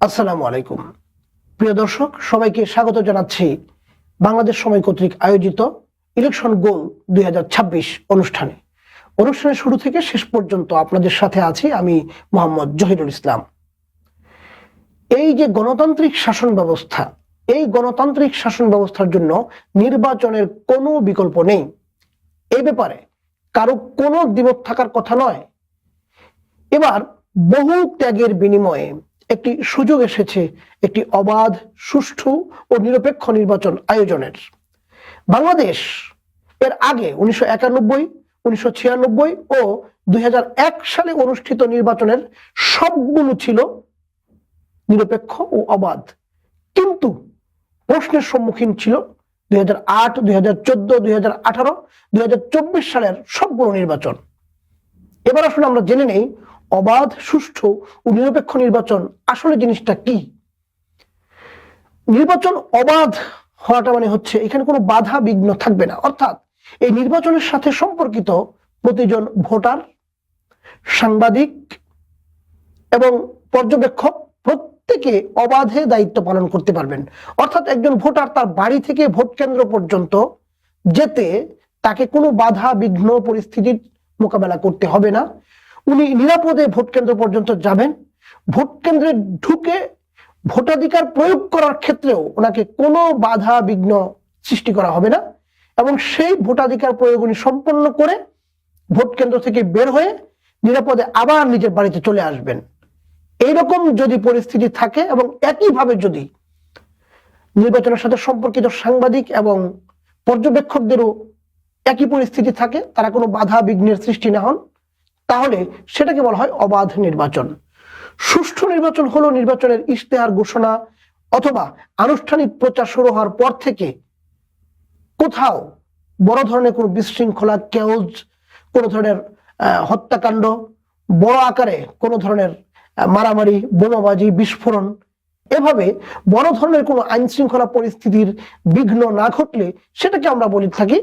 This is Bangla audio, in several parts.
আসসালামু আলাইকুম। প্রিয় দর্শক, সবাইকে স্বাগত জানাচ্ছি বাংলাদেশ সময় কর্তৃক আয়োজিত ইলেকশন গোল দুই হাজার ছাব্বিশ অনুষ্ঠানে। অনুষ্ঠানের শুরু থেকে শেষ পর্যন্ত আপনাদের সাথে আছি আমি মোহাম্মদ জহিরুল ইসলাম। এই যে গণতান্ত্রিক শাসন ব্যবস্থা, এই গণতান্ত্রিক শাসন ব্যবস্থার জন্য নির্বাচনের কোনো বিকল্প নেই। এই ব্যাপারে কারও কোনো দ্বিমত থাকার কথা নয়। এবার বহু ত্যাগের বিনিময়ে একটি সুযোগ এসেছে, একটি অবাধ, সুষ্ঠু ও নিরপেক্ষ নির্বাচন আয়োজনের। বাংলাদেশ এর আগে উনিশশো একানব্বই, উনিশশো ছিয়ানব্বই ও দুই হাজার এক সালে অনুষ্ঠিত নির্বাচনের সবগুলো ছিল নিরপেক্ষ ও অবাধ। কিন্তু প্রশ্নের সম্মুখীন ছিল দুই হাজার আট, দুই হাজার চোদ্দ, দুই হাজার আঠারো, দুই হাজার চব্বিশ সালের সবগুলো নির্বাচন। এবার আসলে আমরা জেনে নেই অবাধ, সুষ্ঠু ও নিরপেক্ষ নির্বাচন আসলে জিনিসটা কি? নির্বাচন অবাধ হওয়াটা মানে হচ্ছে এখানে কোনো বাধা বিঘ্ন থাকবে না। অর্থাৎ এই নির্বাচনের সাথে সম্পর্কিত প্রতিজন ভোটার, সাংবাদিক এবং পর্যবেক্ষক প্রত্যেকে অবাধে দায়িত্ব পালন করতে পারবেন। অর্থাৎ একজন ভোটার তার বাড়ি থেকে ভোট কেন্দ্র পর্যন্ত যেতে তাকে কোনো বাধা বিঘ্ন পরিস্থিতির মোকাবেলা করতে হবে না। উনি নিরাপদে ভোট কেন্দ্র পর্যন্ত যাবেন। ভোট কেন্দ্রে ঢুকে ভোটাধিকার প্রয়োগ করার ক্ষেত্রেও ওনাকে কোনো বাধা বিঘ্ন সৃষ্টি করা হবে না এবং সেই ভোটাধিকার প্রয়োগ উনি সম্পন্ন করে ভোট কেন্দ্র থেকে বের হয়ে নিরাপদে আবার নিজের বাড়িতে চলে আসবেন। এইরকম যদি পরিস্থিতি থাকে এবং একইভাবে যদি নির্বাচনের সাথে সম্পর্কিত সাংবাদিক এবং পর্যবেক্ষকদেরও একই পরিস্থিতি থাকে, তারা কোনো বাধা বিঘ্নের সৃষ্টি না হন। তাহলে সেটাকে বলা হয় অবাধ নির্বাচন। সুষ্ঠু নির্বাচন হলো নির্বাচনের ইশতেহার ঘোষণা অথবা আনুষ্ঠানিক প্রচার শুরু হওয়ার পর থেকে কোথাও বড় ধরনের কোনো বিশৃঙ্খলা, কেউজ, কোনো ধরনের হত্যাকাণ্ড, বড় আকারে কোনো ধরনের মারামারি, বোমাবাজি, বিস্ফোরণ, এভাবে বড় ধরনের কোনো আইন শৃঙ্খলা পরিস্থিতির বিঘ্ন না ঘটলে সেটাকে আমরা বলে থাকি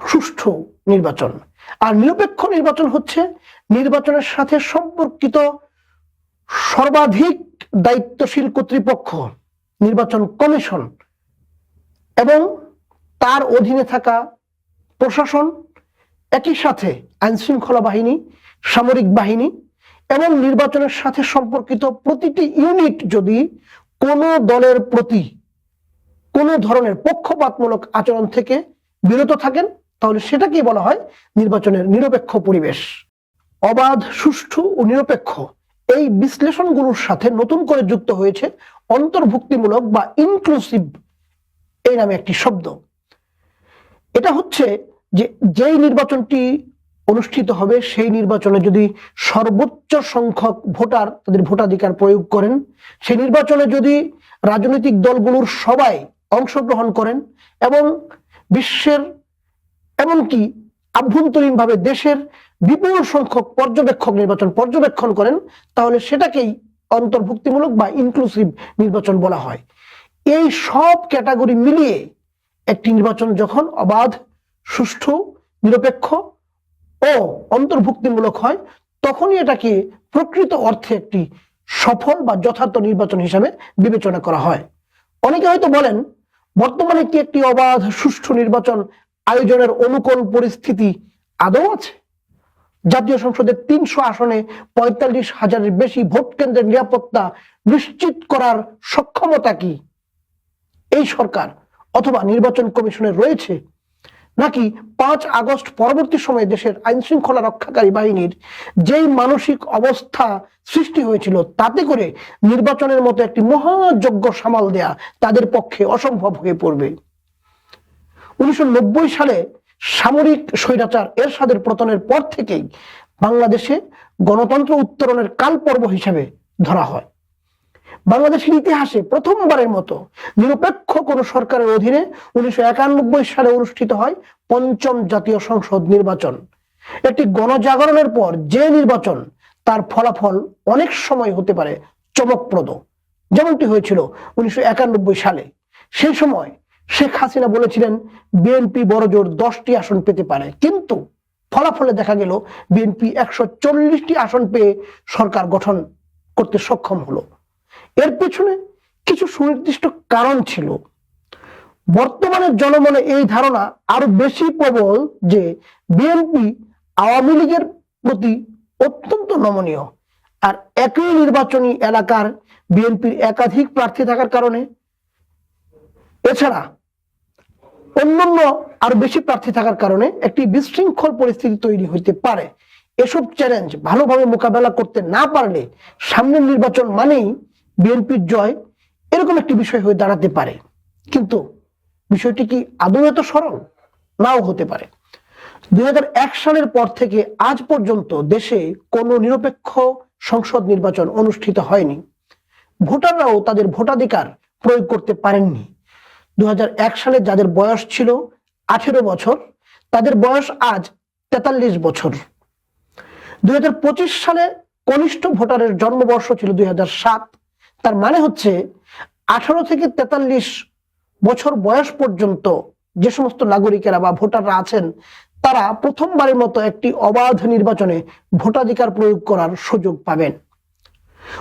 সুষ্ঠু নির্বাচন। আর নিরপেক্ষ নির্বাচন হচ্ছে নির্বাচনের সাথে সম্পর্কিত সর্বাধিক দায়িত্বশীল কর্তৃপক্ষ, নির্বাচন কমিশন এবং তার অধীনে থাকা প্রশাসন, একই সাথে আইন শৃঙ্খলা বাহিনী, সামরিক বাহিনী এবং নির্বাচনের সাথে সম্পর্কিত প্রতিটি ইউনিট যদি কোনো দলের প্রতি কোনো ধরনের পক্ষপাতমূলক আচরণ থেকে বিরত থাকেন তাহলে সেটাকেই বলা হয়? নির্বাচনের নিরপেক্ষ পরিবেশ। অবাধ, সুষ্ঠু ও নিরপেক্ষ এই বিশ্লেষণগুলোর সাথে নতুন করে যুক্ত হয়েছে অন্তর্ভুক্তিমূলক বা ইনক্লুসিভ এই নামে একটি শব্দ। এটা হচ্ছে যে যেই নির্বাচনটি অনুষ্ঠিত হবে, সেই নির্বাচনে যদি সর্বোচ্চ সংখ্যক ভোটার তাদের ভোটাধিকার প্রয়োগ করেন, সেই নির্বাচনে যদি রাজনৈতিক দলগুলোর সবাই অংশগ্রহণ করেন এবং বিশ্বের এমনকি আভ্যন্তরীণভাবে দেশের বিপুল সংখ্যক পর্যবেক্ষক নির্বাচন পর্যবেক্ষণ করেন, তাহলে সেটাকেই অন্তর্ভুক্তিমূলক বা ইনক্লুসিভ নির্বাচন বলা হয়। এই সব ক্যাটাগরি মিলিয়ে একটি নির্বাচন যখন অবাধ, সুষ্ঠু, নিরপেক্ষ ও অন্তর্ভুক্তিমূলক হয়, তখনই এটাকে প্রকৃত অর্থে একটি সফল বা যথার্থ নির্বাচন হিসাবে বিবেচনা করা হয়। অনেকে হয়তো বলেন, বর্তমানে কি একটি অবাধ, সুষ্ঠু নির্বাচন আয়োজনের অনুকূল পরিস্থিতি আদৌ আছে? জাতীয় সংসদের তিনশো আসনে পঁয়তাল্লিশ হাজারের বেশি ভোট কেন্দ্রের নিরাপত্তা নিশ্চিত করার সক্ষমতা কি এই সরকার অথবা নির্বাচন কমিশনের রয়েছে? নাকি পাঁচ আগস্ট পরবর্তী সময়ে দেশের আইন শৃঙ্খলা রক্ষাকারী বাহিনীর যেই মানসিক অবস্থা সৃষ্টি হয়েছিল, তাতে করে নির্বাচনের মতো একটি মহাযজ্ঞ সামাল দেয়া তাদের পক্ষে অসম্ভব হয়ে পড়বে। উনিশশো নব্বই সালে সামরিক স্বৈরাচার এরশাদের পতনের পর থেকেই বাংলাদেশে গণতন্ত্র উত্তরণের কাল পর্ব হিসেবে ধরা হয়। বাংলাদেশের ইতিহাসে প্রথমবারের মতো নিরপেক্ষ কোন সরকারের অধীনে উনিশশো একানব্বই সালে অনুষ্ঠিত হয় পঞ্চম জাতীয় সংসদ নির্বাচন। একটি গণজাগরণের পর যে নির্বাচন, তার ফলাফল অনেক সময় হতে পারে চমকপ্রদ। যেমনটি হয়েছিল উনিশশো একানব্বই সালে। সেই সময় শেখ হাসিনা বলেছিলেন, বিএনপি বড়জোর দশটি আসন পেতে পারে। কিন্তু ফলাফলে দেখা গেল, বিএনপি একশো চল্লিশটি আসন পেয়ে সরকার গঠন করতে সক্ষম হলো। এর পেছনে কিছু সুনির্দিষ্ট কারণ ছিল। বর্তমানে জনমনে এই ধারণা আরও বেশি প্রবল যে বিএনপি আওয়ামী লীগের প্রতি অত্যন্ত নমনীয়। আর একই নির্বাচনী এলাকার বিএনপির একাধিক প্রার্থী থাকার কারণে এছাড়া অন্যান্য আরও বেশি প্রার্থী থাকার কারণে একটি বিশৃঙ্খল পরিস্থিতি তৈরি হইতে পারে। এসব চ্যালেঞ্জ ভালোভাবে মোকাবেলা করতে না পারলে সামনের নির্বাচন মানেই বিএনপির জয় এরকম একটি বিষয় হয়ে দাঁড়াতে পারে। কিন্তু বিষয়টি কি আদৌ এত সরল? নাও হতে পারে। দু হাজার এক সালের পর থেকে আজ পর্যন্ত দেশে কোনো নিরপেক্ষ সংসদ নির্বাচন অনুষ্ঠিত হয়নি। ভোটাররাও তাদের ভোটাধিকার প্রয়োগ করতে পারেননি। এক সালে যাদের বয়স ছিল আঠেরো বছর, তাদের বয়স আজ তেতাল্লিশ বছর। দুই হাজার পঁচিশ সালে কনিষ্ঠ ভোটারের জন্মবর্ষ ছিল দুই হাজার সাত। তার মানে হচ্ছে আঠারো থেকে তেতাল্লিশ বছর বয়স পর্যন্ত যে সমস্ত নাগরিকেরা বা ভোটাররা আছেন, তারা প্রথমবারের মতো একটি অবাধ নির্বাচনে ভোটাধিকার প্রয়োগ করার সুযোগ পাবেন।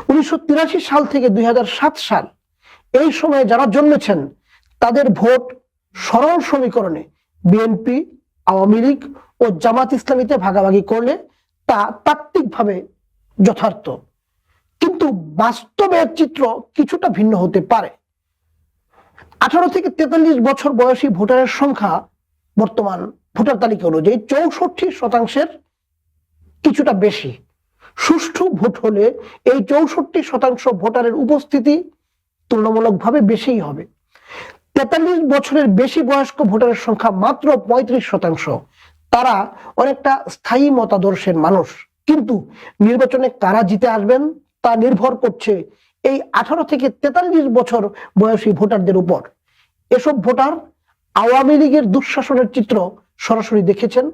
উনিশশো তিরাশি সাল থেকে দুই হাজার সাত সাল, এই সময়ে যারা জন্মেছেন তাদের ভোট সরল সমীকরণে বিএনপি আওয়ামী লীগ ও জামাত ইসলামীতে ভাগাভাগি করলে তা তাত্ত্বিকভাবে যথার্থ। কিন্তু বাস্তবের চিত্র কিছুটা ভিন্ন হতে পারে। আঠারো থেকে তেতাল্লিশ বছর বয়সী ভোটারের সংখ্যা বর্তমান ভোটার তালিকা অনুযায়ী চৌষট্টি শতাংশের কিছুটা বেশি। সুষ্ঠু ভোট হলে এই চৌষট্টি শতাংশ ভোটারের উপস্থিতি তুলনামূলকভাবে বেশিই হবে। তেতাল্লিশ বছরের বেশি বয়স্ক ভোটারের সংখ্যা মাত্র পঁয়ত্রিশ শতাংশ। তারা অনেকটা স্থায়ী মতাদর্শের মানুষ। কিন্তু নির্বাচনে কারা জিতে আসবেন তা নির্ভর করছে এই আঠারো থেকে তেতাল্লিশ বছর বয়সী ভোটারদের উপর। এসব ভোটার আওয়ামী লীগের দুঃশাসনের চিত্র সরাসরি দেখেছেন।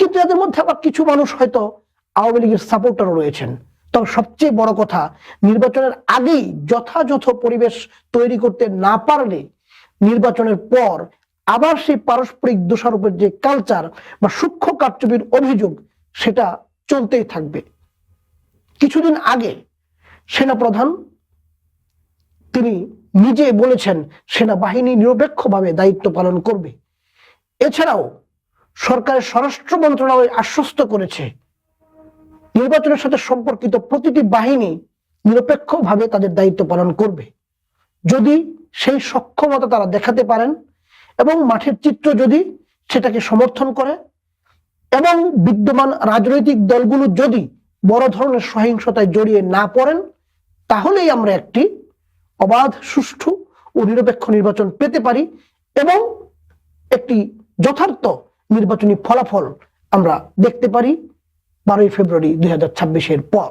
কিন্তু এদের মধ্যে আবার কিছু মানুষ হয়তো আওয়ামী লীগের সাপোর্টারও রয়েছেন। তবে সবচেয়ে বড় কথা, নির্বাচনের আগেই যথাযথ পরিবেশ তৈরি করতে না পারলে নির্বাচনের পর আবার সেই পারস্পরিক দোষারোপের যে কালচার বা সূক্ষ্ম কারচুপির অভিযোগ, সেটা চলতেই থাকবে। কিছুদিন আগে সেনাপ্রধান, তিনি নিজে বলেছেন, সেনাবাহিনী নিরপেক্ষভাবে দায়িত্ব পালন করবে। এছাড়াও সরকারের স্বরাষ্ট্র মন্ত্রণালয় আশ্বস্ত করেছে, নির্বাচনের সাথে সম্পর্কিত প্রতিটি বাহিনী নিরপেক্ষভাবে তাদের দায়িত্ব পালন করবে। যদি সেই সক্ষমতা তারা দেখাতে পারেন এবং মাঠের চিত্র যদি সেটাকে সমর্থন করে এবং বিদ্যমান রাজনৈতিক দলগুলো যদি বড় ধরনের সহিংসতায় জড়িয়ে না পড়েন, তাহলেই আমরা একটি অবাধ, সুষ্ঠু ও নিরপেক্ষ নির্বাচন পেতে পারি এবং একটি যথার্থ নির্বাচনী ফলাফল আমরা দেখতে পারি বারোই ফেব্রুয়ারি দুই হাজার পর।